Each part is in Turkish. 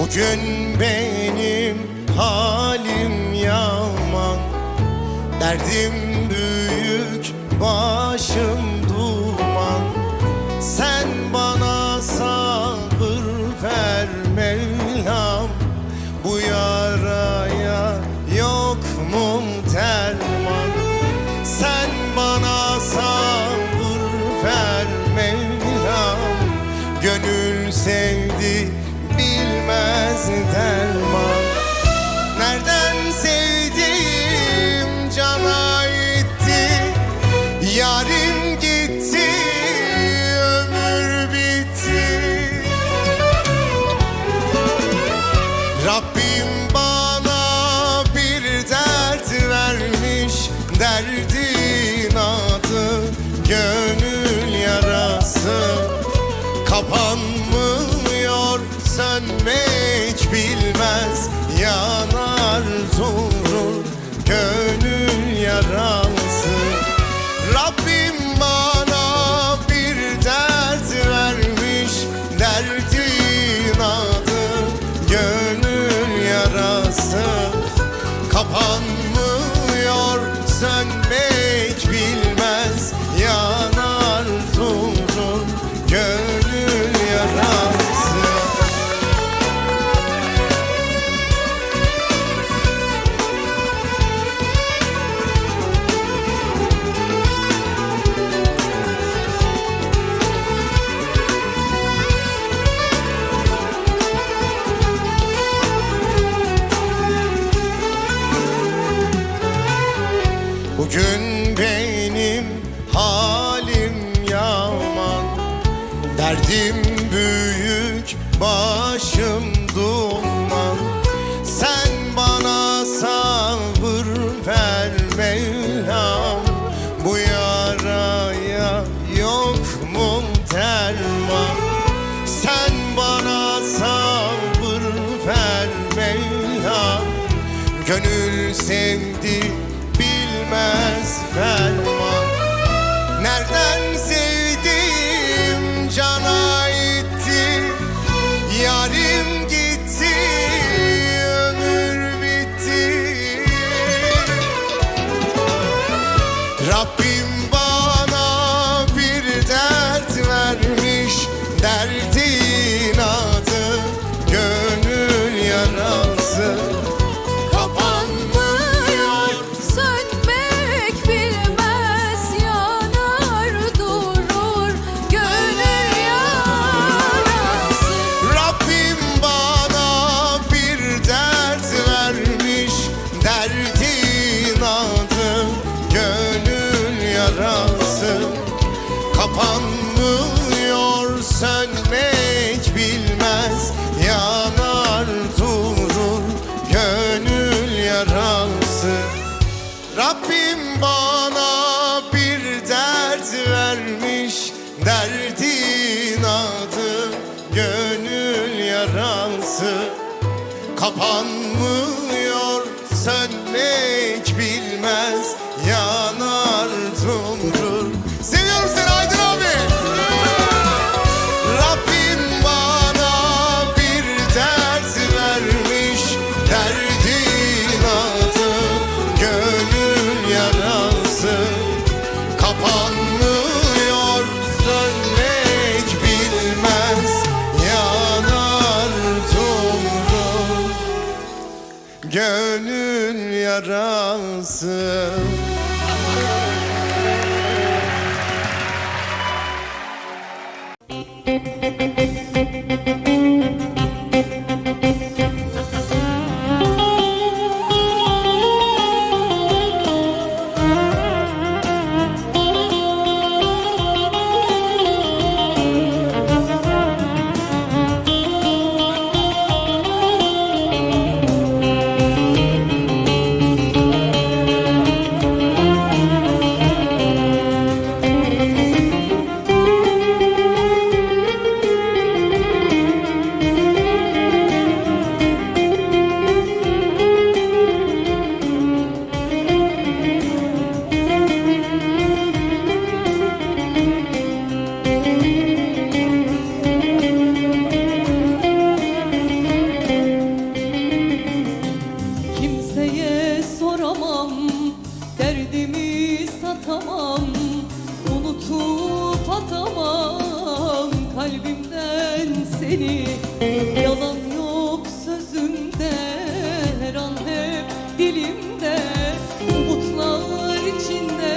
Bugün benim halim yaman Derdim büyük başım derman Nereden sevdiğim cana itti Yarim gitti ömür bitti. Rabbim bana bir dert vermiş Derdin adı gönül yarası. Kapan worship yarası. Seni. Yalan yok sözümde Her an hep dilimde. Umutlar içinde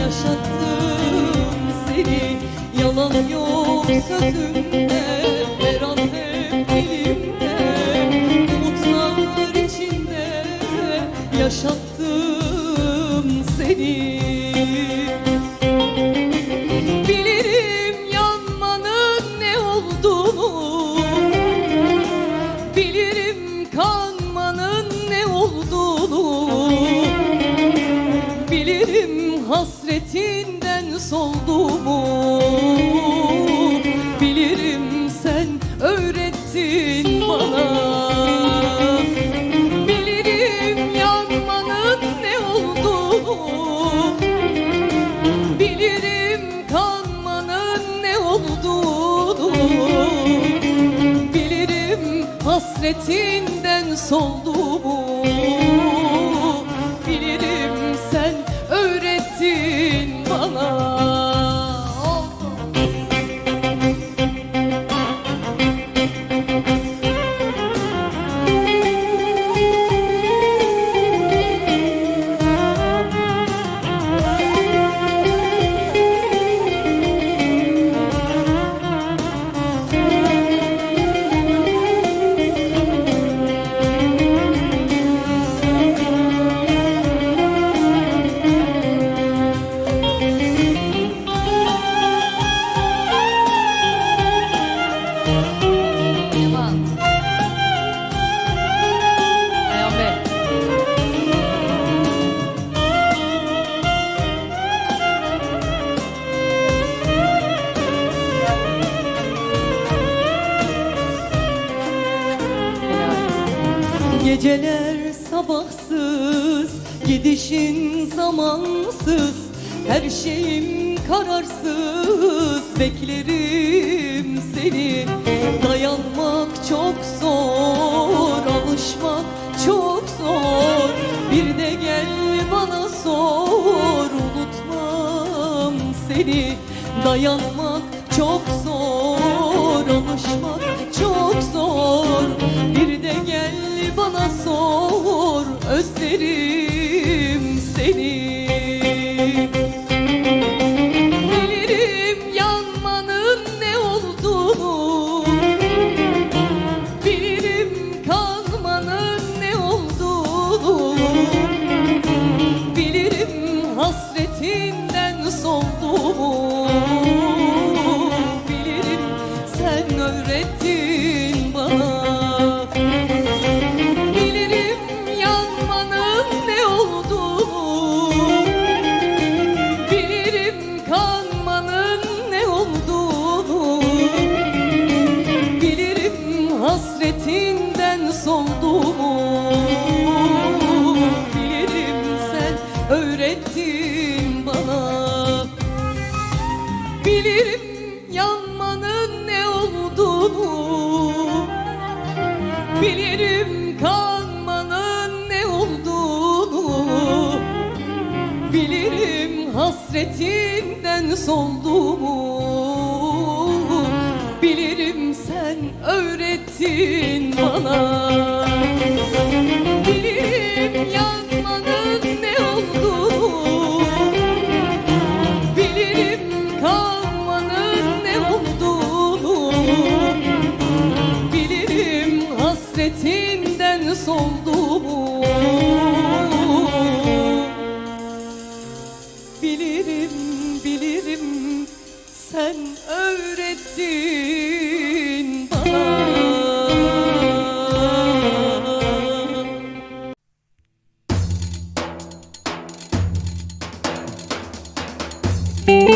yaşattım seni. Yalan yok sözümde öğrettin bana. Bilirim yanmanın ne olduğunu. Bilirim kanmanın ne olduğunu. Bilirim hasretinden solduğumu Geceler sabahsız, gidişin zamansız Her şeyim kararsız, beklerim seni. Dayanmak çok zor, alışmak çok zor Bir de gel bana sor, unutmam seni. Dayanmak çok zor, alışmak çok zor Bir bana sor, özlerim seni hasretinden solduğumu Bilirim sen öğrettin bana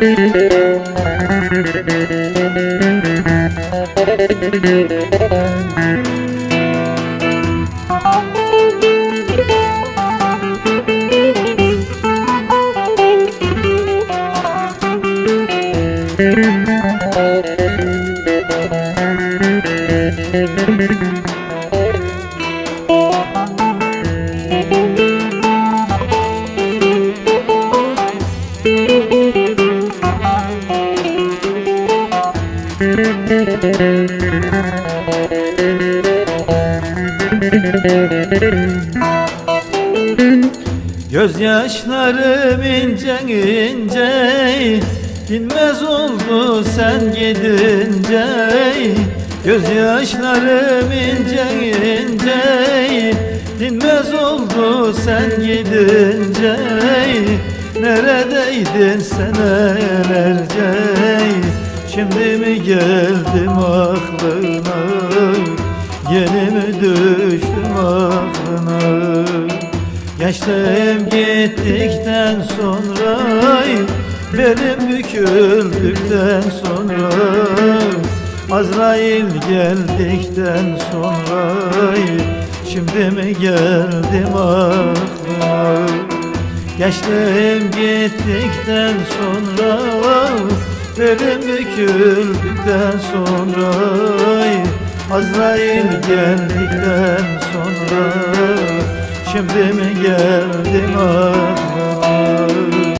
Thank you. Gözyaşlarım ince ince Dinmez oldu sen gidince. Gözyaşlarım ince ince Dinmez oldu sen gidince. Neredeydin senelerce Şimdi mi geldim aklına? Yeni mi düştüm aklına? Gençliğim gittikten sonra Belim büküldükten sonra Azrail geldikten sonra Şimdi mi geldim aklıma Gençliğim gittikten sonra Belim büküldükten sonra Azrail geldikten sonra Şimdi mi geldin aklıma